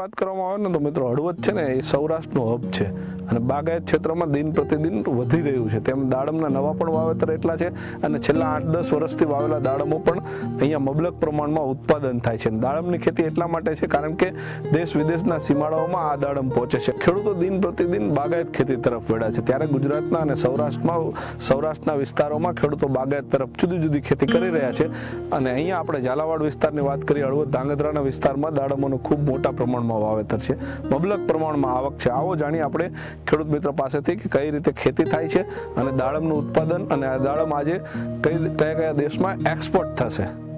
વાત કરવામાં આવે ને તો મિત્રો હળવદ છે ને એ સૌરાષ્ટ્રનો હબ છે. અને બાગાયત ક્ષેત્રમાં દિન પ્રતિદિન વધી રહ્યું છે. તેમ દાડમના નવા પણ વાવેતર એટલા છે અને છેલ્લા આઠ દસ વર્ષથી વાવેલા દાડમો પણ અહીંયા મબલક પ્રમાણમાં ઉત્પાદન થાય છે. દાડમની ખેતી એટલા માટે છે કારણ કે દેશ વિદેશના સીમાડાઓમાં આ દાડમ પહોંચે છે. ખેડૂતો દિન પ્રતિદિન બાગાયત ખેતી તરફ વળ્યા છે. ત્યારે ગુજરાતના અને સૌરાષ્ટ્રમાં, સૌરાષ્ટ્રના વિસ્તારોમાં ખેડૂતો બાગાયત તરફ જુદી જુદી ખેતી કરી રહ્યા છે. અને અહીંયા આપણે ઝાલાવાડ વિસ્તારની વાત કરીએ હળવદ ધાંગધ્રાના વિસ્તારમાં દાડમોનું ખૂબ મોટા પ્રમાણમાં વાવેતર છે. મબલક પ્રમાણમાં આવક છે. આવો જાણીએ આપણે ખેડૂત મિત્ર પાસેથી કે કઈ રીતે ખેતી થાય છે અને દાડમનું ઉત્પાદન અને આ દાડમ આજે કઈ કયા કયા દેશમાં એક્સપોર્ટ થશે.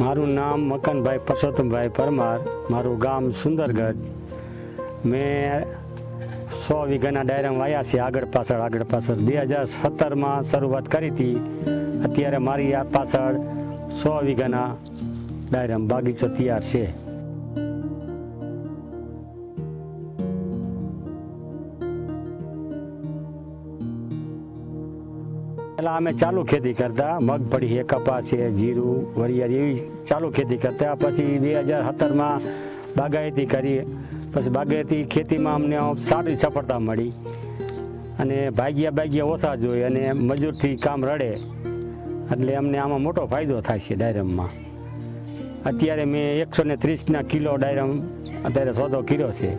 મારું નામ મકનભાઈ પરસોત્તમભાઈ પરમાર. મારું ગામ સુંદરગઢ. મેં સો વીઘાના ડાયરામાં વાયા છે આગળ પાછળ આગળ પાછળ. બે હજાર સત્તરમાં શરૂઆત કરી હતી. અત્યારે મારી આ પાછળ સો વીઘાના ડાયરામાં બાગીચો તૈયાર છે. પહેલાં અમે ચાલુ ખેતી કરતા મગફળી છે, કપાસ છે, જીરું, વરિયાળ એવી ચાલુ ખેતી કરતા, પછી બે હજાર સત્તરમાં બાગાયતી કરી, પછી બાગાયતી ખેતીમાં અમને સારી સફળતા મળી અને ભાગ્યા ભાગ્યા ઓછા જોઈએ અને મજૂરથી કામ રડે. એટલે અમને આમાં મોટો ફાયદો થાય છે ડાયરમમાં. અત્યારે મેં એકસો ને ત્રીસના કિલો ડાયરમ અત્યારે સોદો કર્યો છે.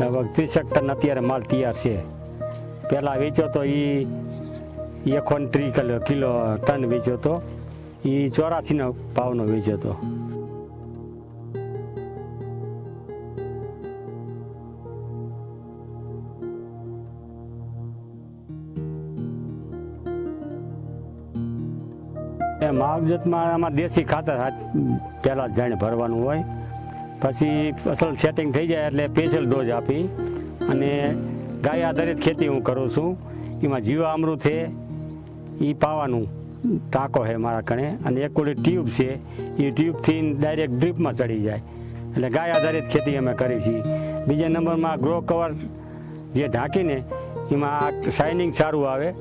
લગભગ ત્રીસેક ટન અત્યારે માલ તૈયાર છે. પહેલાં વેચ્યો તો એ એકોન ત્રી કિલો ટન વેચ્યો તો. એ ચોરાસીનો ભાવનો વેચ્યો તો. માવજતમાં આમાં દેશી ખાતર પહેલાં જાણે ભરવાનું હોય. પછી અસલ સેટિંગ થઈ જાય એટલે સ્પેશિયલ ડોઝ આપી. અને ગાય આધારિત ખેતી હું કરું છું. એમાં જીવામૃત છે એ પાવાનું ટાંકો છે મારા કણે. અને એક ઓલી ટ્યુબ છે એ ટ્યુબથી ડાયરેક્ટ ડ્રીપમાં ચડી જાય. એટલે ગાય આધારિત ખેતી અમે કરી છીએ. બીજા નંબરમાં ગ્રો કવર જે ઢાંકીને એમાં શાઇનિંગ સારું આવે.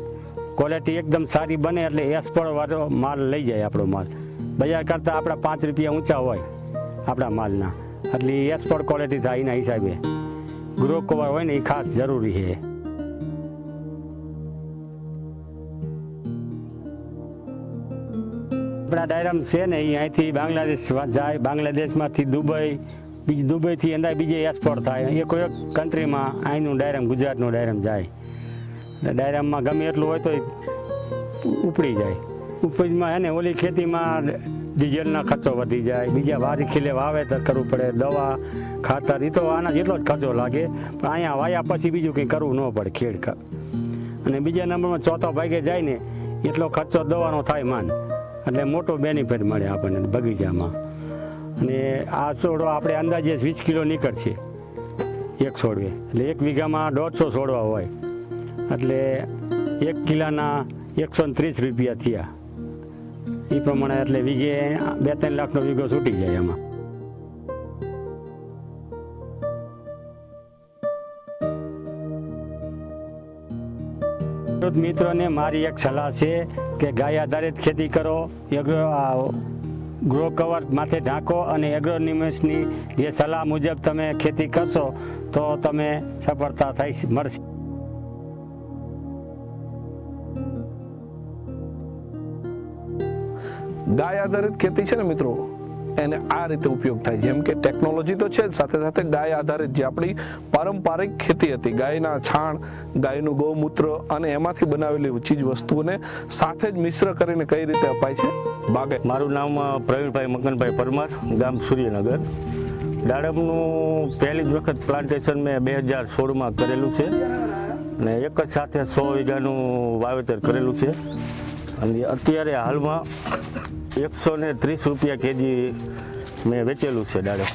ક્વોલિટી એકદમ સારી બને એટલે એસપોળ વાળો માલ લઈ જાય આપણો માલ. બજાર કરતાં આપણા પાંચ રૂપિયા ઊંચા હોય આપણા માલના. એટલે એસપોળ ક્વોલિટી થાય એના હિસાબે. ગ્રો કવર હોય ને એ ખાસ જરૂરી છે. આપણા ડાયરામ છે ને, એ અહીંથી બાંગ્લાદેશ જાય, બાંગ્લાદેશમાંથી દુબઈ, બીજી દુબઈથી અંદર બીજે એક્સપોર્ટ થાય. એ કોઈ કન્ટ્રીમાં અહીંનું ડાયરામ ગુજરાતનું ડાયરામ જાય. એટલે ડાયરામમાં ગમે એટલું હોય તો ઉપડી જાય. ઉપજમાં એને ઓલી ખેતીમાં ડીઝલના ખર્ચો વધી જાય. બીજા વારી ખીલે વાવેતર કરવું પડે, દવા, ખાતર એ તો આના જેટલો જ ખર્ચો લાગે. પણ અહીંયા વાયા પછી બીજું કંઈ કરવું ન પડે ખેડ અને બીજા નંબરમાં ચોથો ભાગે જાય ને, એટલો ખર્ચો દવાનો થાય માન. એટલે મોટો બેનિફિટ મળે આપણને બગીચામાં. અને આ છોડો આપણે અંદાજે વીસ કિલો નીકળશે. એક છોડવે એટલે એક વીઘામાં દોઢસો છોડવા હોય. એટલે એક કિલાના એકસો ને ત્રીસ રૂપિયા થયા. એ પ્રમાણે એટલે વીઘે બે ત્રણ લાખનો વીઘો છૂટી જાય એમાં. ખેડૂત મિત્રોને મારી એક સલાહ છે કે ગાય આધારિત ખેતી કરો, એગ્રો ગ્રો કવર માથે ઢાંકો અને એગ્રોનિમિક્સની જે સલાહ મુજબ તમે ખેતી કરશો, તો તમે સફળતા થઈ મળશે. ગાય આધારિત ખેતી છે ને મિત્રો, એને આ રીતે ઉપયોગ થાય. જેમ કે ટેકનોલોજી તો છે જ, સાથે સાથે ગાય આધારિત જે આપણી પારંપરિક ખેતી હતી, ગાયના છાણ, ગાયનું ગૌમૂત્ર અને એમાંથી બનાવેલી ચીજ વસ્તુઓને સાથે જ મિશ્ર કરીને કઈ રીતે અપાય છે? બાગે. મારું નામ પ્રવીણભાઈ મકનભાઈ પરમાર, ગામ સૂર્યનગર. દાડમનું પહેલી જ વખત પ્લાન્ટેશન મેં બે હજાર સોળમાં કરેલું છે. અને એક જ સાથે સો વીઘાનું વાવેતર કરેલું છે. અને અત્યારે હાલમાં એકસો ને ત્રીસ રૂપિયા કેજી મેં વેચેલું છે દાડમ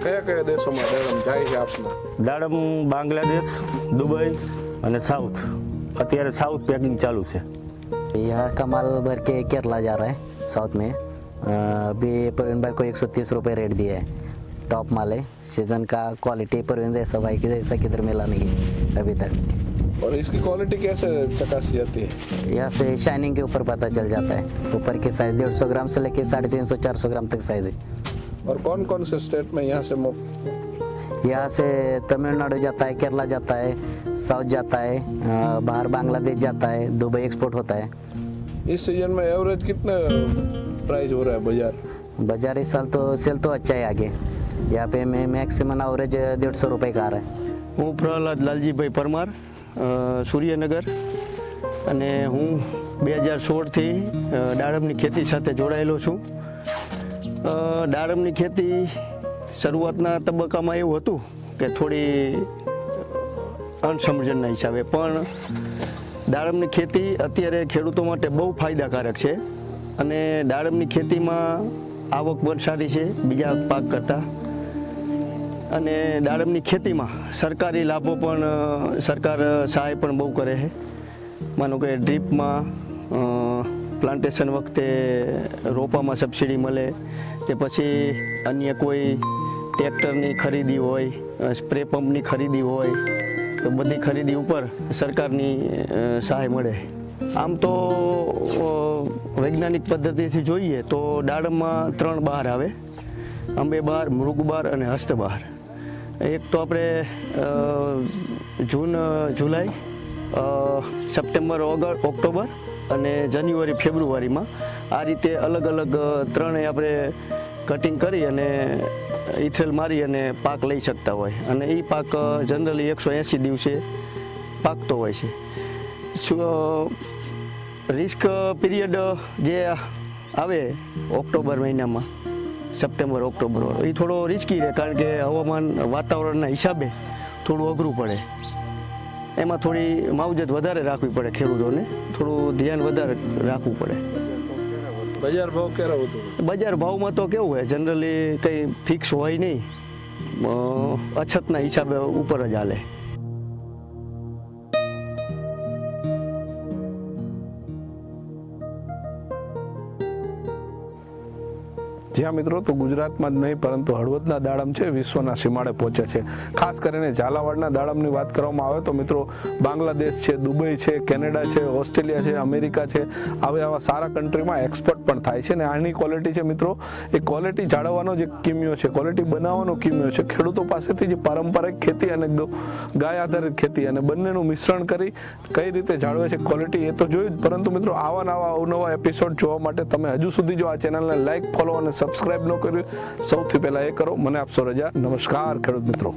કયા કયા દેશોમાં દાડમ જાય છે આપના દાડમ બાંગ્લાદેશ દુબઈ અને સાઉથ અત્યારે સાઉથ પેકિંગ ચાલુ છે यहाँ का माल भर के केरला जा रहा है साउथ में अ, अभी प्रवीण भाई को एक सौ तीस रुपये रेट दिया है टॉप माल है सीजन का क्वालिटी प्रवीण जैसा भाई की जैसा किधर मिला नहीं है अभी तक और इसकी क्वालिटी कैसे चकासी जाती है? यहाँ से शाइनिंग के ऊपर पता चल जाता है। ऊपर की साइज़ डेढ़ सौ ग्राम से लेके साढ़े तीन सौ चार सौ ग्राम तक साइज़ है। और कौन कौन से स्टेट में यहाँ से यहाँ से तमिलनाडु जाता है केरला जाता है साउथ जाता है बाहर बांग्लादेश जाता है दुबई एक्सपोर्ट होता है। इस सीज़न में एवरेज कितने प्राइस हो रहा है बाज़ार? बाज़ार इस साल तो सेल तो अच्छा है आगे। यहाँ पे मैं मैक्सिमम एवरेज डेढ़ सौ रुपये का आ रहा है। હું પ્રહલાદ લાલજીભાઈ પરમાર સૂર્યનગર અને હું બે હજાર સોળથી દાડમની ખેતી સાથે જોડાયેલો છું. દાડમની ખેતી શરૂઆતના તબક્કામાં એવું હતું કે થોડી અણસમજણના હિસાબે, પણ દાડમની ખેતી અત્યારે ખેડૂતો માટે બહુ ફાયદાકારક છે અને દાડમની ખેતીમાં આવક પણ સારી છે, બીજા પાક કરતાં. અને દાડમની ખેતીમાં સરકારી લાભો પણ સરકાર સહાય પણ બહુ કરે છે. માનો કે ડ્રીપમાં પ્લાન્ટેશન વખતે રોપામાં સબસિડી મળે, કે પછી અન્ય કોઈ ટ્રેક્ટરની ખરીદી હોય સ્પ્રે પંપની ખરીદી હોય, તો બધી ખરીદી ઉપર સરકારની સહાય મળે. આમ તો વૈજ્ઞાનિક પદ્ધતિથી જોઈએ તો દાડમમાં ત્રણ બહાર આવે. અંબે બહાર મૃગ બાર અને હસ્ત બાર એક તો આપણે જૂન જુલાઈ સપ્ટેમ્બર ઓક્ટોબર અને જાન્યુઆરી, ફેબ્રુઆરીમાં આ રીતે અલગ અલગ ત્રણેય આપણે કટિંગ કરી અને ઇથેલ મારી અને પાક લઈ શકતા હોય. અને એ પાક જનરલી એકસો એંસી દિવસે પાકતો હોય છે. રિસ્ક પીરિયડ જે આવે ઓક્ટોબર મહિનામાં? સપ્ટેમ્બર ઓક્ટોબર એ થોડો રિસ્કી રહે કારણ કે હવામાન વાતાવરણના હિસાબે થોડું અઘરું પડે. એમાં થોડી માવજત વધારે રાખવી પડે ખેડૂતોને. થોડું ધ્યાન વધારે રાખવું પડે. બજાર ભાવ ક્યારે હતો બજાર ભાવમાં તો કેવું હોય જનરલી કંઈ ફિક્સ હોય નહીં. અછતના હિસાબે ઉપર જ હાલે. જ્યાં મિત્રો તો ગુજરાતમાં જ નહીં, પરંતુ હળવદના દાડમ છે, વિશ્વના સીમાડે પહોંચે છે. ખાસ કરીને ઝાલાવાડના દાડમની વાત કરવામાં આવે તો મિત્રો બાંગ્લાદેશ છે, દુબઈ છે, કેનેડા છે, ઓસ્ટ્રેલિયા છે, અમેરિકા છે, આવે આવા સારા કન્ટ્રીમાં એક્સપોર્ટ પણ થાય છે. અને આની ક્વોલિટી છે મિત્રો, એ ક્વોલિટી જાળવવાનો જે કિમ્યો છે ક્વોલિટી બનાવવાનો કિમ્યો છે. ખેડૂતો પાસેથી જે પારંપરિક ખેતી અને ગાય આધારિત ખેતી અને બંનેનું મિશ્રણ કરી કઈ રીતે જાળવે છે ક્વોલિટી એ તો જોયું પરંતુ મિત્રો આવા નવા અવનવા એપિસોડ જોવા માટે તમે હજુ સુધી જો આ ચેનલને લાઈક ફોલો અને સબસ્ક્રાઇબ ન કર્યું. સૌથી પહેલા એ કરો. મને આપશો રજા. નમસ્કાર ખેડૂત મિત્રો.